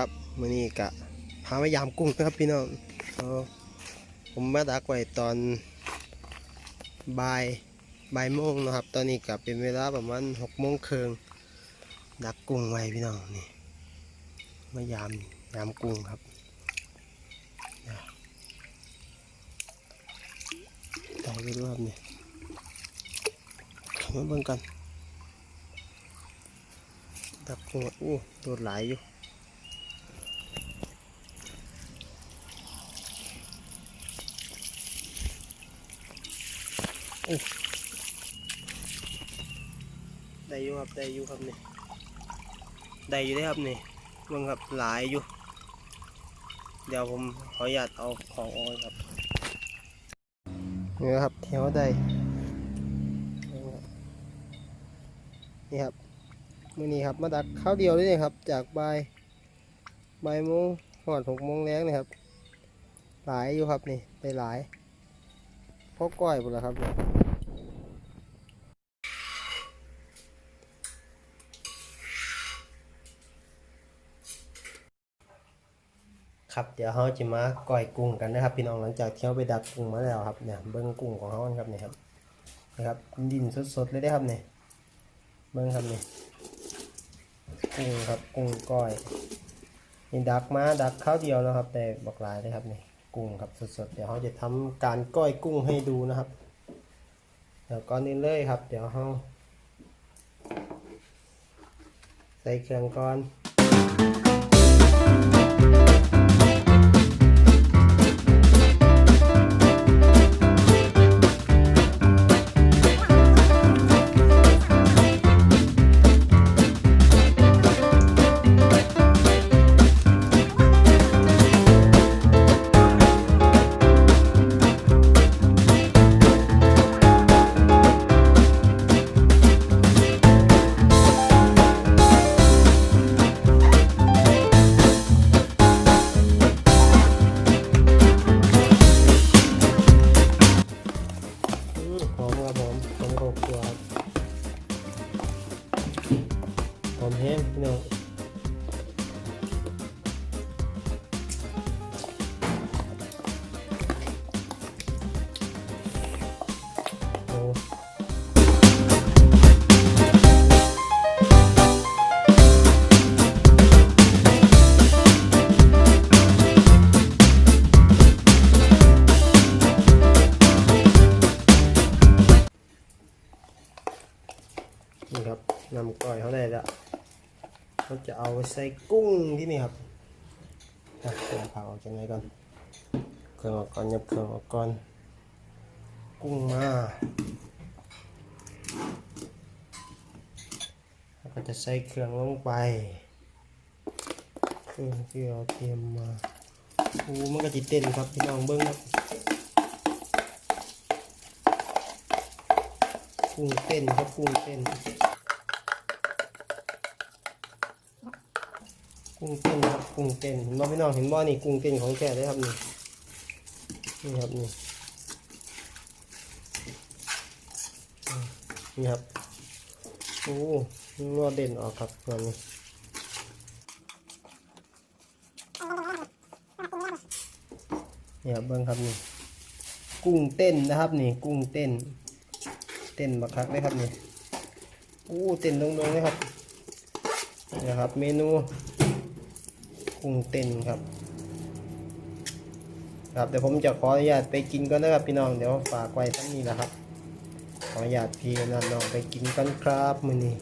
ครับมื่อนี้กะพามายามกุ้งนะครับพี่น้องเอผมมาดักไว้ตอนบ่ายบ่ายโมงนะครับ ตอนนี้กะเป็นเวลาประมาณหกโมงครึ่งดักกุ้งไว้พี่น้องนี่มายามยามกุ้งครับนะได้ไปด้วยครับนี่มาเบิ่งกันดักกุ้งอู้โดดหลายอยู่ ได้อยู่ครับได้อยู่ครับนี่ได้อยู่ได้ครับนี่เบิ่งครับหลายอยู่ เดี๋ยวผมขออนุญาตเอาของออกครับนี่ครับแถวได้นี่ครับมื่อนี้ครับมาดักข้าวเดียวเลยนี่ครับ จากบ่ายบ่ายโมงหอดหกโมงแรงนี่ครับ หลายอยู่ครับนี่ได้หลาย พอก้อยหมดแล้วครับครับเดี๋ยวเขาจะมาก่อยกุ้งกันนะครับ พี่น้องหลังจากที่เขาไปดักกุ้งมาแล้วครับเนี่ยเบิ้งกุ้งของเขาครับเนี่ยครับนะครับดินสดๆเลยได้ครับเนี่ยเบิ้งครับเนี่ยกุ้งครับกุ้งก้อยนี่ดักมาดักข้าวเดียวนะครับ แต่บักหลายเลยครับเนี่ย กุ้งครับสดๆ เดี๋ยวเขาจะทำการก้อยกุ้งให้ดูนะครับ เดี๋ยวก่อนอื่นเลยครับ เดี๋ยวเขาใส่เครื่องก่อน อมแห้งพี่น้องโอ้นี่ครับนำก้อยเขาได้แล้ว เขาจะเอาไปใส่กุ้งที่นี่ครับอะเครื่องผักออกจากไหนก่อนเครื่องออกก่อนยับเครื่องออกก่อนกุ้งมาแล้วก็จะใส่เครื่องลงไปเครื่องที่เราเตรียมมาโอ้มันก็จิเต้นครับพี่น้องเบิ้งครับกุ้งเต้นครับกุ้งเต้น กุ้งเต้นครับกุ้งเต้นเห็นบ่พี่น้องเห็นบ่นี่กุ้งเต้นของแท้เลยครับนี่นี่ครับนี่นี่ครับโอ้งอเด่นออกครับงานนี้นี่ครับเบิ้งครับนี่กุ้งเต้นนะครับนี่กุ้งเต้น เต้นบักคักเลยครับนี่โอ้เต้นดงๆเลยครับนี่นะครับเมนู กุ้งเต้นครับ ครับเดี๋ยวผมจะขออนุญาตไปกินก่อนนะครับพี่น้องเดี๋ยวฝากไว้ทั้งนี้แหละครับ ขออนุญาตพี่น้องไปกินกันครับมื้อนี้